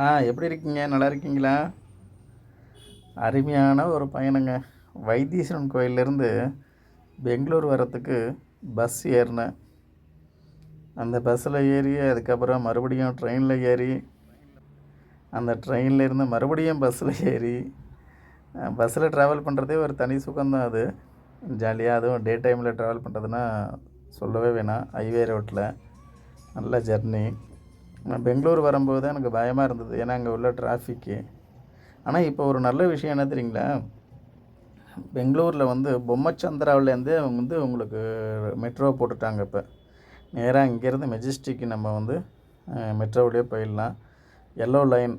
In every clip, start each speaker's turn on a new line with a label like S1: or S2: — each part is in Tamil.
S1: ஆ எப்படி இருக்கீங்க? நல்லா இருக்கீங்களா? அருமையான ஒரு பயணங்க. வைத்தீஸ்வரன் கோயிலேருந்து பெங்களூர் வரத்துக்கு பஸ் ஏறினேன். அந்த பஸ்ஸில் ஏறி அதுக்கப்புறம் மறுபடியும் ட்ரெயினில் ஏறி அந்த ட்ரெயினில் இருந்து மறுபடியும் பஸ்ஸில் ஏறி பஸ்ஸில் ட்ராவல் பண்ணுறதே ஒரு தனி சுகம்தான் அது. ஜாலியாக அதுவும் டே டைமில் ட்ராவல் பண்ணுறதுன்னா சொல்லவே வேணாம். ஹைவே ரோட்டில் நல்ல ஜர்னி நான் பெங்களூர் வரும்போது தான் எனக்கு பயமாக இருந்தது. ஏன்னா அங்கே உள்ள டிராஃபிக்கு ஆனால் இப்போ ஒரு நல்ல விஷயம் என்ன தெரியுங்களா? பெங்களூரில் வந்து பொம்மச்சந்திராவிலேருந்தே அவங்க வந்து உங்களுக்கு மெட்ரோ போட்டுட்டாங்க இப்போ. நேராக இங்கேருந்து மெஜிஸ்டிக்கு நம்ம வந்து மெட்ரோவிலே போயிடலாம். எல்லோ லைன்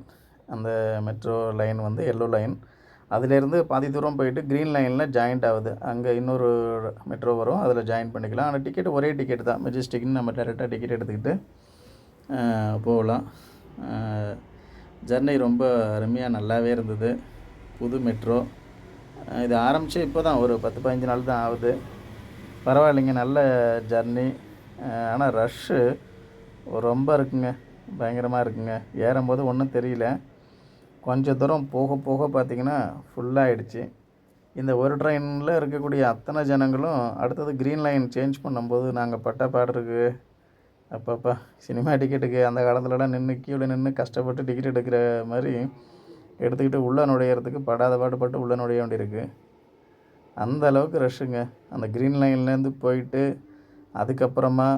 S1: அந்த மெட்ரோ லைன் வந்து எல்லோ லைன் அதுலேருந்து பாதி தூரம் போயிட்டு க்ரீன் லைனில் ஜாயிண்ட் ஆகுது. அங்கே இன்னொரு மெட்ரோ வரும் அதில் ஜாயின் பண்ணிக்கலாம். ஆனால் டிக்கெட் ஒரே டிக்கெட் தான். மெஜிஸ்டிக்னு நம்ம டேரெக்டாக டிக்கெட் எடுத்துக்கிட்டு போகலாம். ஜர்னி ரொம்ப அருமையாக நல்லாவே இருந்தது. புது மெட்ரோ இது ஆரம்பித்து இப்போ தான் ஒரு பத்து பதினஞ்சு நாள் தான் ஆகுது. பரவாயில்லைங்க நல்ல ஜர்னி. ஆனால் ரஷ்ஷு ரொம்ப இருக்குங்க. பயங்கரமாக இருக்குங்க. ஏறும்போது ஒன்றும் தெரியல. கொஞ்சம் தூரம் போக போக பார்த்தீங்கன்னா ஃபுல்லாகிடுச்சு இந்த ஒரு ட்ரெயினில் இருக்கக்கூடிய அத்தனை ஜனங்களும் அடுத்தது க்ரீன் லைன் சேஞ்ச் பண்ணும்போது நாங்கள் பட்ட பாடுறதுக்கு அப்பப்பா சினிமா டிக்கெட்டுக்கு அந்த காலத்துலலாம் நின்று கீழே நின்று கஷ்டப்பட்டு டிக்கெட் எடுக்கிற மாதிரி எடுத்துக்கிட்டு உள்ளே நுழையிறதுக்கு படாத பாடுபட்டு உள்ளே நுழைய வேண்டியிருக்கு. அந்த அளவுக்கு ரஷ்ஷுங்க அந்த க்ரீன் லைன்லேருந்து போயிட்டு அதுக்கப்புறமா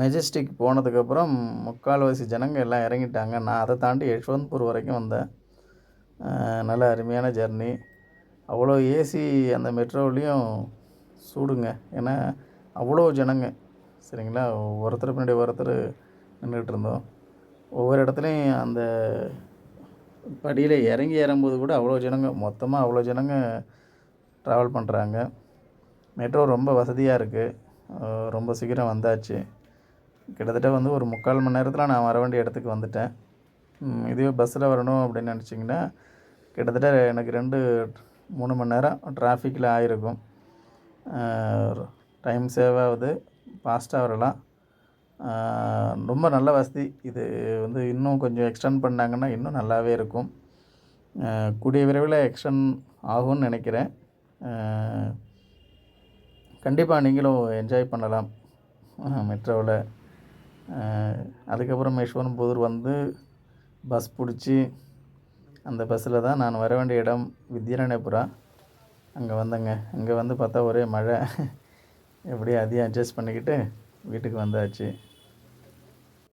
S1: மெஜஸ்டிக் போனதுக்கப்புறம் முக்கால்வாசி ஜனங்கள் எல்லாம் இறங்கிட்டாங்க. நான் அதை தாண்டி யஷ்வந்த்பூர் வரைக்கும் வந்தேன். நல்ல அருமையான ஜர்னி அவ்வளோ ஏசி அந்த மெட்ரோவிலையும் சூடுங்க. ஏன்னா அவ்வளோ ஜனங்க. சரிங்களா? ஒருத்தர் பின்னாடி ஒருத்தர் நின்றுட்டு இருந்தோம். ஒவ்வொரு இடத்துலையும் அந்த படியில் இறங்கி ஏறும்போது கூட அவ்வளோ ஜனங்க மொத்தமாக அவ்வளோ ஜனங்க ட்ராவல் பண்ணுறாங்க மெட்ரோ ரொம்ப வசதியாக இருக்குது ரொம்ப சீக்கிரம் வந்தாச்சு. கிட்டத்தட்ட வந்து ஒரு முக்கால் மணி நேரத்தில் நான் வர வேண்டிய இடத்துக்கு வந்துட்டேன். இதுவே பஸ்ஸில் வரணும் அப்படின்னு நினச்சிங்கன்னா கிட்டத்தட்ட எனக்கு ரெண்டு மூணு மணி நேரம் டிராஃபிக்கில் ஆகிருக்கும் டைம் சேவ் ஆகுது. ஃபாஸ்ட்டாக வரலாம். ரொம்ப நல்ல வசதி. இது வந்து இன்னும் கொஞ்சம் எக்ஸ்டெண்ட் பண்ணாங்கன்னா இன்னும் நல்லாவே இருக்கும். கூடிய விரைவில் எக்ஸ்டெண்ட் ஆகும்னு நினைக்கிறேன். கண்டிப்பாக நீங்களும் என்ஜாய் பண்ணலாம். மெட்ரோவில். அதுக்கப்புறம் யஷ்வந்த்பூர் வந்து பஸ் பிடிச்சி அந்த பஸ்ஸில் தான் நான் வர வேண்டிய இடம். வித்யாரண்யபுரா. அங்கே வந்தேங்க. இங்கே வந்து பார்த்தா ஒரே மழை. எப்படியும் அதையும் அட்ஜஸ்ட் பண்ணிக்கிட்டு வீட்டுக்கு வந்தாச்சு.